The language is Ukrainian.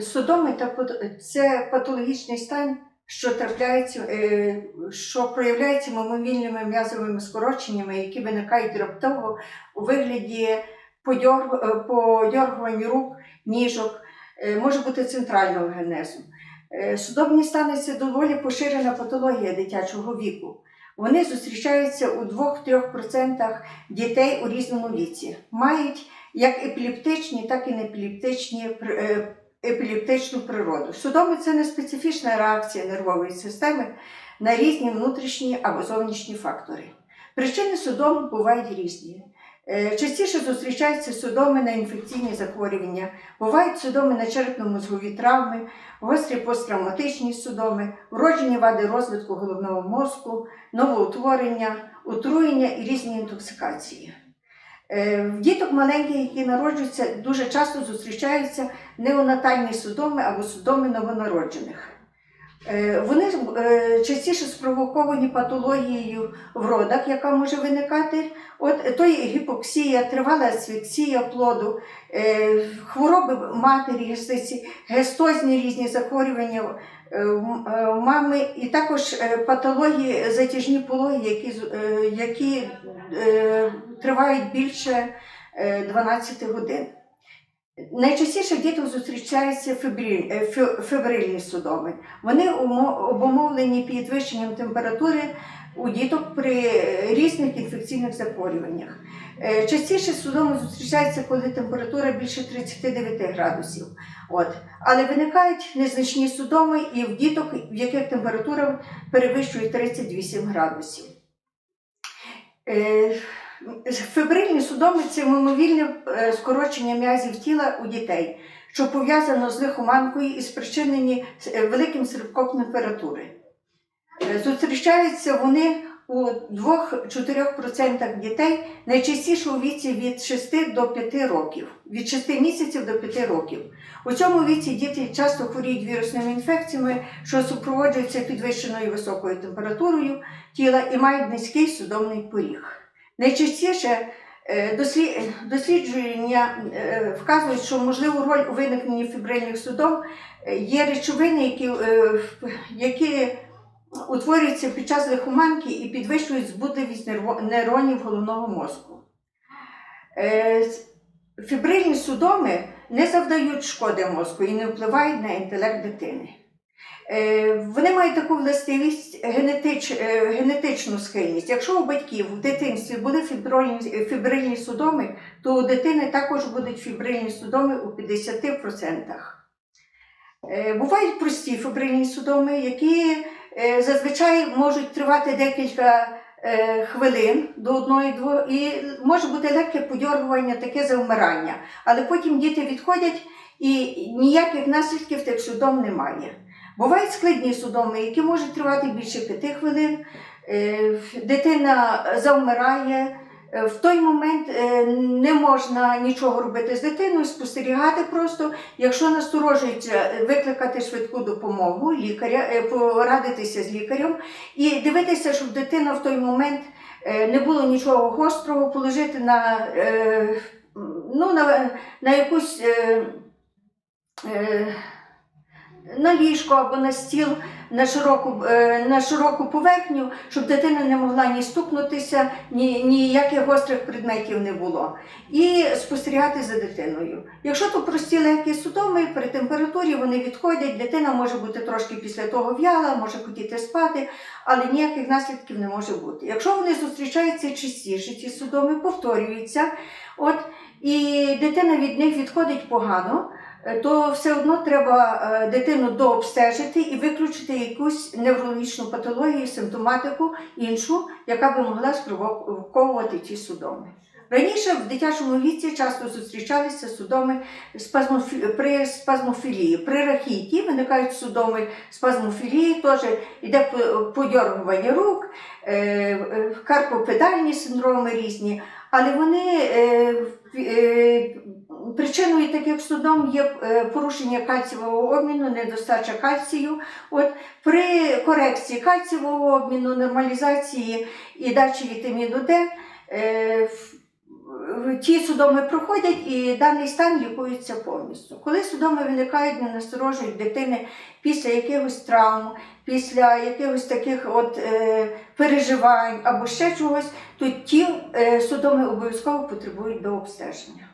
Судоми це патологічний стан, що трапляється, е, що проявляється мимовільними м'язовими скороченнями, які виникають раптово у вигляді е, подьоргувань рук, ніжок, е, може бути центрального генезу. Судомні стани це доволі поширена патологія дитячого віку. Вони зустрічаються у 2-3% дітей у різному віці. Мають як епілептичні, так і е, епілептичну природу. Судоми це не специфічна реакція нервової системи на різні внутрішні або зовнішні фактори. Причини судом бувають різні. Е, Частіше зустрічаються судоми на інфекційні захворювання, бувають судоми на черепно-мозгові травми, гострі посттравматичні судоми, вроджені вади розвитку головного мозку, новоутворення, отруєння і різні інтоксикації. Е, В діток маленьких, які народжуються, дуже часто зустрічаються неонатальні судоми або судоми новонароджених. Е, Вони е, частіше спровоковані патологією в родах, яка може виникати. От то є гіпоксія, тривала асфіксія плоду, е, хвороби матері, гестозні різні захворювання е, е, мами, і також е, патології затяжні пологи, які, е, які е, тривають більше е, 12 годин. Найчастіше діток зустрічаються е, фе- фебрильні судоми. Вони умо- обумовлені підвищенням температури у діток при е, різних інфекційних захворюваннях. Е, Частіше судоми зустрічаються, коли температура більше 39 градусів. От. Але виникають незначні судоми і в діток, в яких температура перевищує 38 градусів. Фебрильні судоми це мимовільне е, скорочення м'язів тіла у дітей, що пов'язано з лихоманкою і спричинені е, великим стрибком температури. Е, Зустрічаються вони у 2-4% дітей, найчастіше у віці від 6 до 5 років, від 6 місяців до 5 років. У цьому віці діти часто хворіють вірусними інфекціями, що супроводжуються підвищеною високою температурою тіла і мають низький судомний поріг. Найчастіше е, дослідження е, вказують, що можливу роль у виникненні фібрильних судом е, є речовини, які, які утворюються під час лихоманки і підвищують збудливість нейронів головного мозку. Фібрильні судоми не завдають шкоди мозку і не впливають на інтелект дитини. Е, Вони мають таку властивість генетич, е, генетичну схильність. Якщо у батьків в дитинстві були фібрильні, фібрильні судоми, то у дитини також будуть фібрильні судоми у 50%. Е, Бувають прості фібрильні судоми, які зазвичай можуть тривати декілька хвилин до одної двох, і може бути легке подьоргування, таке завмирання. Але потім діти відходять і ніяких наслідків тих судом немає. Бувають складні судоми, які можуть тривати більше п'яти хвилин. Е, Дитина завмирає. Е, В той момент е, не можна нічого робити з дитиною, спостерігати просто. Якщо насторожується, викликати швидку допомогу лікаря, порадитися з лікарем і дивитися, щоб дитина в той момент не було нічого гострого, положити на, ну, на, на якусь. На ліжко або на стіл на широку, е, на широку поверхню, щоб дитина не могла ні стукнутися, ні, ніяких гострих предметів не було. І спостерігати за дитиною. Якщо то прості легкі судоми, при температурі вони відходять, дитина може бути трошки після того в'яла, може хотіти спати, але ніяких наслідків не може бути. Якщо вони зустрічаються частіше, ці судоми повторюються, от, і дитина від них відходить погано, то все одно треба е, дитину дообстежити і виключити якусь неврологічну патологію, симптоматику іншу, яка би могла спровоковувати ті судоми. Раніше в дитячому віці часто зустрічалися судоми спазмофі... при спазмофілії. При рахіті виникають судоми спазмофілії, теж йде по- подьоргування рук, е, е, карпопедальні синдроми різні, але вони е, е, Причиною таких судом є е, порушення кальцієвого обміну, недостача кальцію. От при корекції кальцієвого обміну, нормалізації і дачі вітаміну Д е, ті судоми проходять і даний стан лікується повністю. Коли судоми виникають, не насторожують дитини після якихось травм, після якихось таких от е, переживань або ще чогось, то ті е, судоми обов'язково потребують до обстеження.